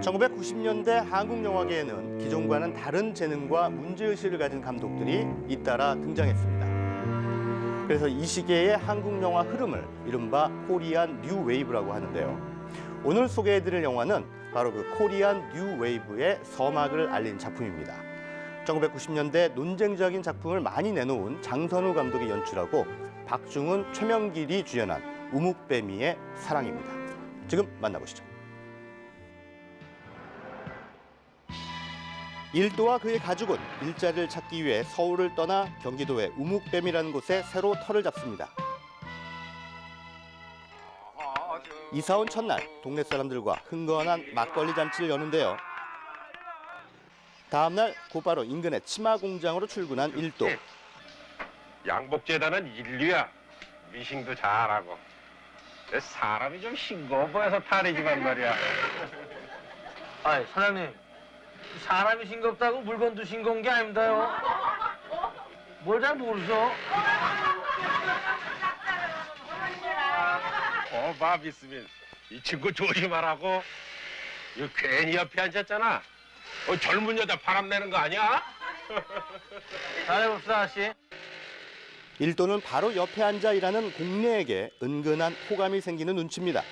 1990년대 한국 영화계에는 기존과는 다른 재능과 문제의식을 가진 감독들이 잇따라 등장했습니다. 그래서 이 시기의 한국 영화 흐름을 이른바 코리안 뉴 웨이브라고 하는데요. 오늘 소개해드릴 영화는 바로 그 코리안 뉴 웨이브의 서막을 알린 작품입니다. 1990년대 논쟁적인 작품을 많이 내놓은 장선우 감독이 연출하고 박중훈, 최명길이 주연한 우묵빼미의 사랑입니다. 지금 만나보시죠. 일도와 그의 가족은 일자리를 찾기 위해 서울을 떠나 경기도의 우묵뱀이라는 곳에 새로 터를 잡습니다. 이사 온 첫날 동네 사람들과 흥건한 막걸리 잔치를 여는데요. 다음 날 곧바로 인근의 치마 공장으로 출근한 일도. 양복재단은 인류야. 미싱도 잘하고. 사람이 좀 싱거워 보여서 탈이지만 말이야. 아이 사장님 사람이 싱겁다고 물건도 싱거운 게 아닙니다요 뭘 잘 모르죠 어, 밥 있으면 이 친구 조심하라고. 이거 괜히 옆에 앉았잖아. 어, 젊은 여자 바람 내는 거 아니야? 잘해봅시다 아씨 일도는 바로 옆에 앉아 일하는 공래에게 은근한 호감이 생기는 눈치입니다.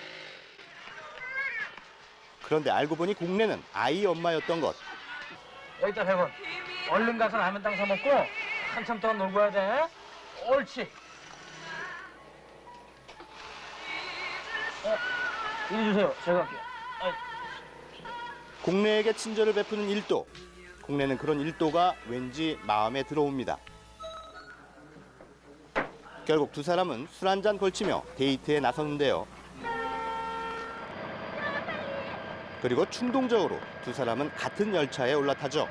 그런데 알고 보니 공래는 아이 엄마였던 것. 여기다 100원 얼른 가서 라면 땅 사먹고 한참 동안 놀고 와야 돼 옳지 어, 이리 주세요 제가 할게요 공래에게 친절을 베푸는 일도. 공래는 그런 일도가 왠지 마음에 들어옵니다. 결국 두 사람은 술 한 잔 걸치며 데이트에 나섰는데요. 그리고 충동적으로 두 사람은 같은 열차에 올라타죠.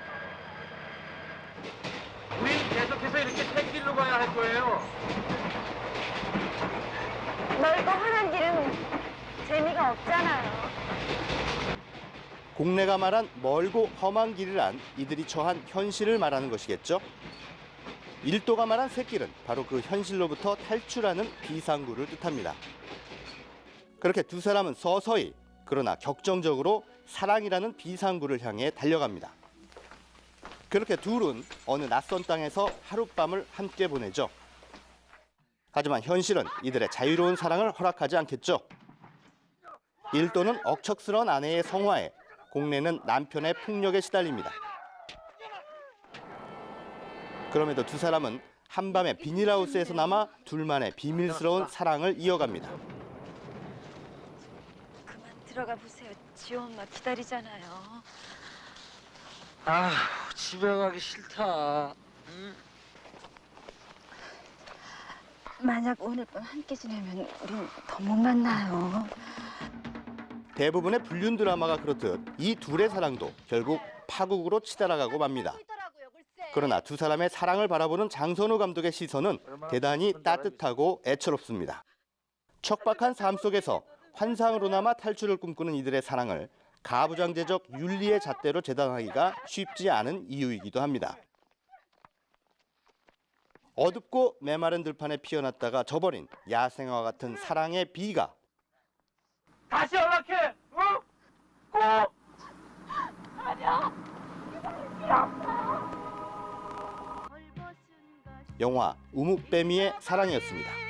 우린 계속해서 이렇게 생길로 가야 할 거예요 넓고 환한 길은 재미가 없잖아요. 공래가 말한 멀고 험한 길이란 이들이 처한 현실을 말하는 것이겠죠. 일도가 말한 새길은 바로 그 현실로부터 탈출하는 비상구를 뜻합니다. 그렇게 두 사람은 서서히 그러나 격정적으로 사랑이라는 비상구를 향해 달려갑니다. 그렇게 둘은 어느 낯선 땅에서 하룻밤을 함께 보내죠. 하지만 현실은 이들의 자유로운 사랑을 허락하지 않겠죠. 일도는 억척스러운 아내의 성화에 공래는 남편의 폭력에 시달립니다. 그럼에도 두 사람은 한밤에 비닐하우스에서 남아 둘만의 비밀스러운 사랑을 이어갑니다. 들어가 보세요. 지호 엄마 기다리잖아요. 아 집에 가기 싫다 만약 오늘 밤 함께 지내면 우린 더 못 만나요. 대부분의 불륜 드라마가 그렇듯 이 둘의 사랑도 결국 파국으로 치달아가고 맙니다. 그러나 두 사람의 사랑을 바라보는 장선우 감독의 시선은 대단히 따뜻하고 애처롭습니다. 척박한 삶 속에서 환상으로나마 탈출을 꿈꾸는 이들의 사랑을 가부장제적 윤리의 잣대로 재단하기가 쉽지 않은 이유이기도 합니다. 어둡고 메마른 들판에 피어났다가 져버린 야생화 같은 사랑의 비가 다시 연락해 어? 꼭 영화 우묵빼미의 사랑이었습니다.